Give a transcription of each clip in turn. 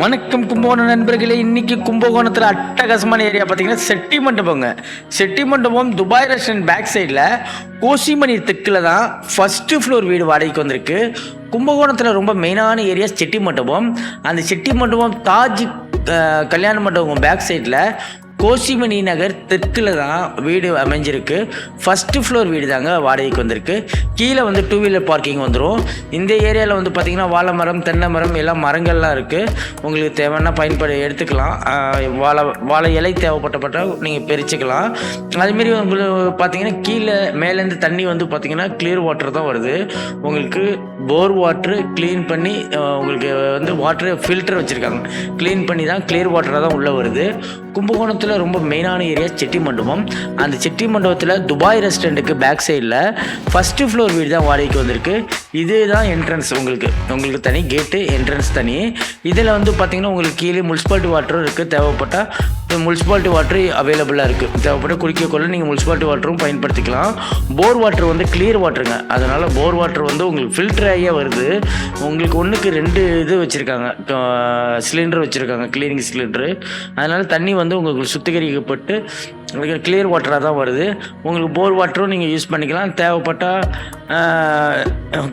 வணக்கம் கும்பகோணம் நண்பர்களே இன்னைக்கு கும்பகோணத்தில் அட்டகாசமான ஏரியா பார்த்தீங்கன்னா செட்டி மண்டபங்க. செட்டி மண்டபம் துபாய் ரெஸ்டாரண்ட் பேக் சைடில் கோசிமணி தெற்கில் தான் ஃபஸ்ட்டு ஃப்ளோர் வீடு வாடகைக்கு வந்திருக்கு. கும்பகோணத்தில் ரொம்ப மெயினான ஏரியா செட்டி மண்டபம். அந்த செட்டி மண்டபம் தாஜ் கல்யாண மண்டபம் பேக் சைடில் கோசிமணி நகர் தெற்கில் தான் வீடு அமைஞ்சிருக்கு. ஃபஸ்ட்டு ஃப்ளோர் வீடு தாங்க வாடகைக்கு வந்திருக்கு. கீழே வந்து டூ வீலர் பார்க்கிங் வந்துடும் இந்த ஏரியாவில் வந்து பார்த்திங்கன்னா வாழை மரம் தென்னை மரம் எல்லாம் மரங்கள்லாம் இருக்குது உங்களுக்கு தேவைன்னா பயன்பட எடுத்துக்கலாம். வாழை வாழை இலை தேவைப்பட்டப்பட்ட நீங்கள் பிரிச்சுக்கலாம். அதுமாரி உங்களுக்கு பார்த்தீங்கன்னா கீழே மேலேருந்து தண்ணி வந்து பார்த்திங்கன்னா கிளியர் வாட்டர் தான் வருது. உங்களுக்கு போர் வாட்ரு க்ளீன் பண்ணி உங்களுக்கு வந்து வாட்டர் ஃபில்டர் வச்சுருக்காங்க. க்ளீன் பண்ணி தான் கிளியர் வாட்டராக தான் உள்ளே வருது. கும்பகோணத்தில் ரொம்ப மெயினான ஏரியா செட்டி மண்டபம் அந்த செட்டி மண்டபத்தில் துபாய் ரெஸ்டாரண்ட்டுக்கு பேக் சைடில் ஃபஸ்ட்டு ஃப்ளோர் வீடு தான் வாடகைக்கு வந்திருக்கு. இதே தான் என்ட்ரன்ஸ் உங்களுக்கு. உங்களுக்கு தனி கேட்டு என்ட்ரன்ஸ் தனி. இதில் வந்து பார்த்திங்கன்னா உங்களுக்கு கீழே முனிசிபாலிட்டி வாட்டரும் இருக்குது தேவைப்பட்டால் முனிசிபாலிட்டி வாட்டர் அவைலபிளாக இருக்குது தேவைப்பட்ட குடிக்க கொள்ள நீங்கள் முனிசிபாலிட்டி வாட்டரும் பயன்படுத்திக்கலாம். போர் வாட்டர் வந்து கிளியர் வாட்டருங்க அதனால் போர் வாட்டர் வந்து உங்களுக்கு ஃபில்டர் ஆகியே வருது. உங்களுக்கு ஒன்றுக்கு ரெண்டு இது வச்சுருக்காங்க. சிலிண்டர் வச்சுருக்காங்க. கிளீனிங் சிலிண்டரு அதனால் தண்ணி வந்து உங்களுக்கு சுத்திகரிக்கப்பட்டு கிளியர் வாட்டராக தான் வருது. உங்களுக்கு போர் வாட்டரும் நீங்கள் யூஸ் பண்ணிக்கலாம். தேவைப்பட்டால்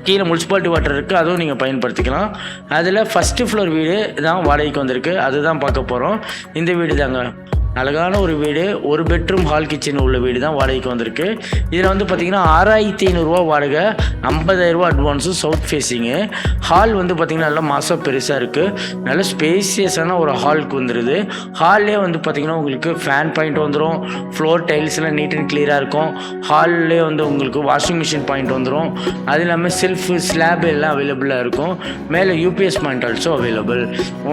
கீழே முனிசிபாலிட்டி வாட்டர் இருக்குது அதுவும் நீங்கள் பயன்படுத்திக்கலாம். அதில் ஃபஸ்ட்டு ஃப்ளோர் வீடு தான் வாடகைக்கு வந்திருக்கு. அதுதான் பார்க்க போகிறோம் இந்த வீடு தாங்க. அழகான ஒரு வீடு ஒரு பெட்ரூம் ஹால் கிச்சன் உள்ள வீடு தான் வாடகைக்கு வந்திருக்கு. இதில் வந்து பார்த்தீங்கன்னா ஆறாயிரத்தி ஐநூறுரூவா வாடகை ஐம்பதாயிரரூவா அட்வான்ஸு சவுத் ஃபேஸிங்கு ஹால் வந்து பார்த்திங்கன்னா நல்லா மாதம் பெருசாக இருக்குது நல்ல ஸ்பேசியஸான ஒரு ஹாலுக்கு வந்துடுது ஹால்லே வந்து பார்த்திங்கன்னா உங்களுக்கு ஃபேன் பாயிண்ட் வந்துடும் ஃப்ளோர் டைல்ஸ் எல்லாம் நீட் அண்ட் கிளியராக இருக்கும். ஹால்லே வந்து உங்களுக்கு வாஷிங் மிஷின் பாயிண்ட் வந்துடும் அது இல்லாமல் செல்ஃபு ஸ்லாப் எல்லாம் அவைலபிளாக இருக்கும். மேலே யூபிஎஸ் பாயிண்ட் ஆல்சோ அவைலபிள்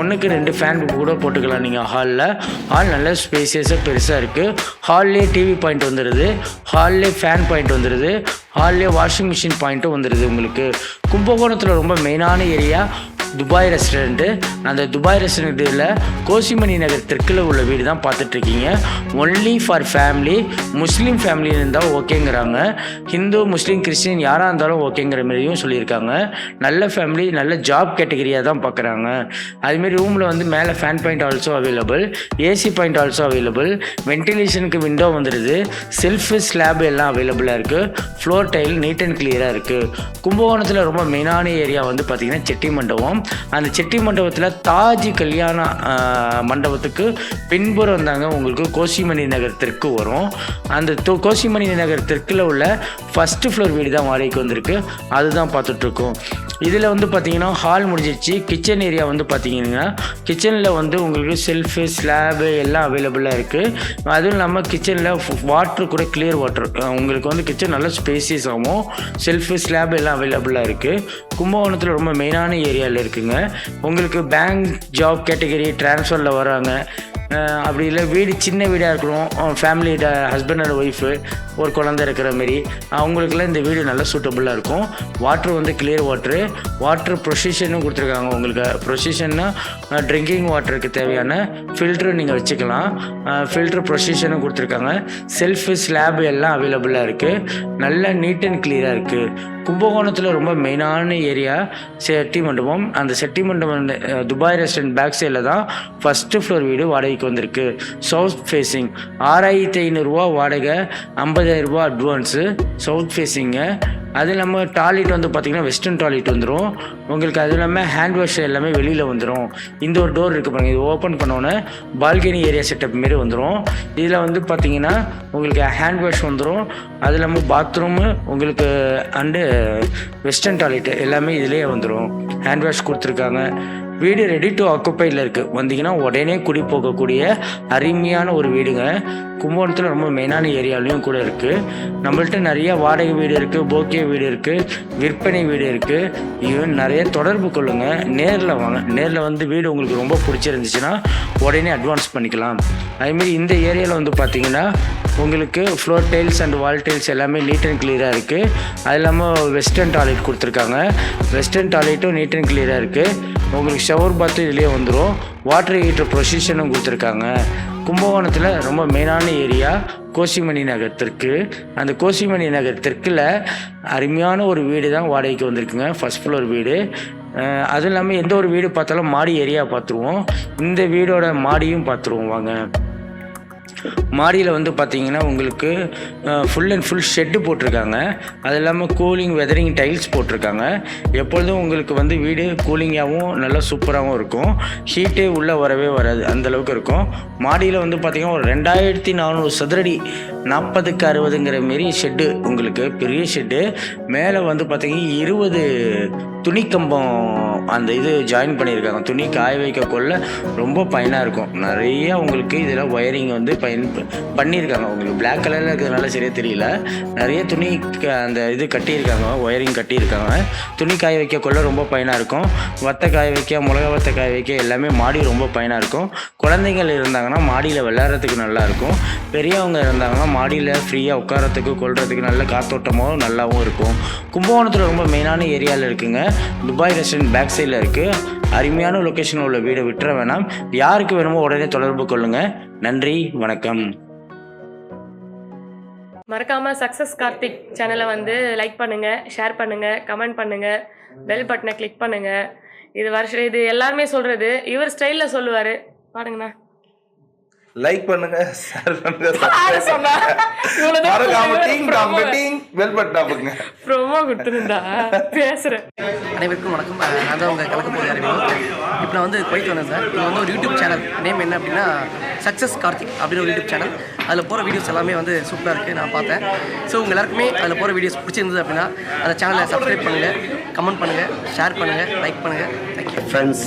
ஒன்றுக்கு ரெண்டு ஃபேன் கூட போட்டுக்கலாம் நீங்கள் ஹாலில் ஹால் நல்ல ஸ்பேசியஸாக பெருசாக இருக்குது ஹால்லே டிவி பாயிண்ட் வந்துடுது ஹால்லே ஃபேன் பாயிண்ட் வந்துடுது ஹால்லே வாஷிங் மிஷின் பாயிண்ட்டும் வந்துடுது உங்களுக்கு. கும்பகோணத்தில் ரொம்ப மெயினான ஏரியா துபாய் ரெஸ்டாரண்ட்டு அந்த துபாய் ரெஸ்டாரண்ட்டில் கோசிமணி நகர் தெற்கில் உள்ள வீடு தான் பார்த்துட்ருக்கீங்க. Only for family Muslim family இருந்தால் ஓகேங்கிறாங்க. ஹிந்து முஸ்லீம் கிறிஸ்டின் யாராக இருந்தாலும் ஓகேங்கிற மாதிரியும் சொல்லியிருக்காங்க. நல்ல ஃபேமிலி நல்ல ஜாப் கேட்டகரியாக தான் பார்க்குறாங்க. அதுமாரி ரூமில் வந்து மேலே fan point also available AC point also available வென்டிலேஷனுக்கு window வந்துடுது செல்ஃப் ஸ்லாப் எல்லாம் அவைலபிளாக இருக்குது ஃப்ளோர் டைல் நீட் அண்ட் கிளியராக இருக்குது கும்பகோணத்தில் ரொம்ப மெயினான ஏரியா வந்து பார்த்திங்கன்னா செட்டி மண்டபம் அந்த செட்டி மண்டபத்தில் தாஜ் கல்யாண மண்டபத்துக்கு பின்புறம் தாங்க உங்களுக்கு கோசிமணி நகர் தெற்கு வரும். அந்த தொ- கோசிமணி நகர் தெற்கில் உள்ள ஃபஸ்ட்டு ஃப்ளோர் வீடு தான் வாடகைக்கு வந்திருக்கு. அதுதான் பார்த்துட்ருக்கோம். இதில் வந்து பார்த்தீங்கன்னா ஹால் முடிஞ்சிருச்சு. கிச்சன் ஏரியா வந்து பார்த்தீங்கன்னா கிச்சனில் வந்து உங்களுக்கு செல்ஃபு ஸ்லாபு எல்லாம் அவைலபிளாக இருக்குது அதுவும் இல்லாமல் கிச்சனில் வாட்ரு கூட கிளியர் வாட்டர் உங்களுக்கு வந்து கிச்சன் நல்ல ஸ்பேசியஸ் ஆகும் செல்ஃபு ஸ்லாப் எல்லாம் அவைலபிளாக இருக்குது கும்பகோணத்தில் ரொம்ப மெயினான ஏரியாவில் இருக்குங்க. உங்களுக்கு பேங்க் ஜாப் கேட்டகரி ட்ரான்ஸ்ஃபரில் வராங்க. அப்படி இல்லை வீடு சின்ன வீடாக இருக்கணும் ஃபேமிலி ஹஸ்பண்ட் அண்ட் ஒய்ஃபு ஒரு குழந்த இருக்கிற மாரி அவங்களுக்குலாம் இந்த வீடு நல்லா சூட்டபுளாக இருக்கும். வாட்ரு வந்து கிளியர் வாட்ரு வாட்ரு ப்ரொசிஷனும் கொடுத்துருக்காங்க உங்களுக்கு. ப்ரொசிஷன்னா ட்ரிங்கிங் வாட்டருக்கு தேவையான ஃபில்ட்ரு நீங்கள் வச்சுக்கலாம். ஃபில்ட்ரு ப்ரொசிஷனும் கொடுத்துருக்காங்க. செல்ஃபு ஸ்லாப் எல்லாம் அவைலபிளாக இருக்குது நல்ல நீட் அண்ட் கிளியராக இருக்குது கும்பகோணத்தில் ரொம்ப மெயினான ஏரியா செட்டி மண்டபம் அந்த செட்டி மண்டபம் வந்து, துபாய் ரெஸ்டாரண்ட் பேக் சைடில் தான் ஃபஸ்ட்டு ஃப்ளோர் வீடு வாடகைக்கு வந்திருக்கு. சவுத் ஃபேஸிங் ஆறாயிரத்தி ஐநூறுரூவா வாடகை ஐம்பதாயிரரூபா அட்வான்ஸு சவுத் ஃபேஸிங்கு அது இல்லாமல் டாய்லெட் வந்து பார்த்திங்கன்னா வெஸ்டர்ன் டாய்லெட் வந்துடும் உங்களுக்கு அது இல்லாமல் ஹேண்ட் வாஷ் எல்லாமே வெளியில் வந்துடும் இந்த ஒரு டோர் இருக்குது பாருங்கள் இது ஓப்பன் பண்ணோன்னே பால்கனி ஏரியா செட்டப் மாரி வந்துடும் இதில் வந்து பார்த்திங்கன்னா உங்களுக்கு ஹேண்ட் வாஷ் வந்துடும் அது இல்லாமல் பாத்ரூமு உங்களுக்கு அண்டு வெஸ்டர்ன் டாய்லெட் எல்லாமே இதிலேயே வந்துடும் ஹேண்ட் வாஷ் கொடுத்துருக்காங்க. வீடு ரெடி டு ஆக்குப்பையில் இருக்குது வந்தீங்கன்னா உடனே குடி போகக்கூடிய அருமையான ஒரு வீடுங்க. கும்பகோணத்தில் ரொம்ப மெயினான ஏரியாலையும் கூட இருக்குது நம்மள்ட்ட நிறைய வாடகை வீடு இருக்குது போக்கிய வீடு இருக்குது விற்பனை வீடு இருக்குது இவன் நிறைய தொடர்பு கொள்ளுங்கள் நேரில் வாங்க. நேரில் வந்து வீடு உங்களுக்கு ரொம்ப பிடிச்சிருந்துச்சுன்னா உடனே அட்வான்ஸ் பண்ணிக்கலாம். அதேமாரி இந்த ஏரியாவில் வந்து பார்த்தீங்கன்னா உங்களுக்கு floor tiles and wall tiles எல்லாமே நீட் அண்ட் கிளியராக இருக்குது அது இல்லாமல் வெஸ்டர்ன் டாய்லெட் கொடுத்துருக்காங்க. வெஸ்டர்ன் டாய்லெட்டும் நீட் அண்ட் கிளியராக இருக்குது உங்களுக்கு ஷவர் பாத்து இதுலேயே வந்துடும் வாட்டர் ஹீட்டர் ப்ரொசிஷனும் கொடுத்துருக்காங்க. கும்பகோணத்தில் ரொம்ப மெயினான ஏரியா கோசிமணி நகரத்திற்கு. அந்த கோசிமணி நகர் தெற்கில் அருமையான ஒரு வீடு தான் வாடகைக்கு வந்திருக்குங்க. ஃபஸ்ட் ஃப்ளோர் வீடு. அதுவும் இல்லாமல் எந்த ஒரு வீடு பார்த்தாலும் மாடி ஏரியா பார்த்துருவோம். இந்த வீடோட மாடியும் பார்த்துருவோம் வாங்க. மாடியில் வந்து பார்த்திங்கன்னா உங்களுக்கு ஃபுல் அண்ட் ஃபுல் ஷெட்டு போட்டிருக்காங்க. அது இல்லாமல் கூலிங் வெதரிங் டைல்ஸ் போட்டிருக்காங்க. எப்பொழுதும் உங்களுக்கு வந்து வீடு கூலிங்காகவும் நல்லா சூப்பராகவும் இருக்கும். ஹீட்டே உள்ளே வரவே வராது அந்த அளவுக்கு இருக்கும். மாடியில் வந்து பார்த்திங்கன்னா ஒரு ரெண்டாயிரத்தி நானூறு சதுரடி நாற்பதுக்கு அறுபதுங்கிற மாரி ஷெட்டு உங்களுக்கு பெரிய ஷெட்டு மேலே வந்து பார்த்திங்கன்னா இருபது துணிக்கம்பம் அந்த இது ஜாயின் பண்ணியிருக்காங்க. துணி காய வைக்க கொள்ள ரொம்ப பயனாக இருக்கும். நிறைய உங்களுக்கு இதில் ஒயரிங் வந்து பயன் பண்ணியிருக்காங்க. உங்களுக்கு பிளாக் கலரில் இருக்கிறதுனால சரியாக தெரியல. நிறைய துணி க- அந்த இது கட்டியிருக்காங்க. ஒயரிங் கட்டியிருக்காங்க. துணி காய வைக்க கொள்ள ரொம்ப பயனாக இருக்கும். வத்தை காய வைக்க மிளகா வத்தை காய வைக்க எல்லாமே மாடி ரொம்ப பயனாக இருக்கும். குழந்தைகள் இருந்தாங்கன்னா மாடியில் விளையாடுறதுக்கு நல்லாயிருக்கும் பெரியவங்க இருந்தாங்கன்னா மாடியில் ஃப்ரீயாக உட்காரத்துக்கு கொள்றதுக்கு நல்ல காத்தோட்டமும் நல்லாவும் இருக்கும். கும்பகோணத்தில் ரொம்ப மெயினான ஏரியாவில் இருக்குங்க. துபாய் ரெஸ்டாரண்ட் பேக் சைடில் இருக்குது அருமையான லொக்கேஷன் உள்ள வீடை விட்டுற வேணாம். யாருக்கு வேணுமோ உடனே தொடர்பு கொள்ளுங்கள் நன்றி வணக்கம். மறக்காமல் சக்ஸஸ் கார்த்திக் சேனலை வந்து லைக் பண்ணுங்கள் ஷேர் பண்ணுங்கள் கமெண்ட் பண்ணுங்கள் பெல் பட்டனை கிளிக் பண்ணுங்கள் இது வருஷம் இது எல்லாருமே சொல்கிறது இவர் ஸ்டைலில் சொல்லுவார். பாருங்கண்ணா. லைக் பண்ணுங்க ஷேர் பண்ணுங்க மறக்காம டாம். டீங் பெல் பட்டன் அமுக்குங்க ப்ரோமோ கொடுத்துருந்தா. பேசுறேன். அனைவருக்கும் வணக்கம். நான் தான் உங்கள் கலக்க போகிற அறிவியல் இப்போ நான் வந்து குவைத் வந்தேன் சார். இது வந்து ஒரு யூடியூப் சேனல் நேம் என்ன அப்படின்னா சக்ஸஸ் கார்த்திக் அப்படின்னு ஒரு யூடியூப் சேனல் அதில் போகிற வீடியோஸ் எல்லாமே வந்து சூப்பராக இருக்குது நான் பார்த்தேன். ஸோ உங்கள் எல்லாருக்குமே அதில் போகிற வீடியோஸ் பிடிச்சிருந்தது அப்படின்னா அந்த சேனலை சப்ஸ்கிரைப் பண்ணுங்கள் கமெண்ட் பண்ணுங்கள் ஷேர் பண்ணுங்கள் லைக் பண்ணுங்கள் தேங்க்யூ ஃப்ரெண்ட்ஸ்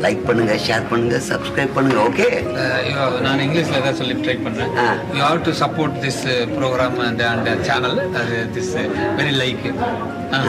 லைக் பண்ணுங்க ஷேர் பண்ணுங்க சப்ஸ்கிரைப் பண்ணுங்க ஓகே நான் இங்கிலீஷ்ல தான் சொல்லி ட்ரை பண்றேன். You have to support this programme and and channel this very like ah.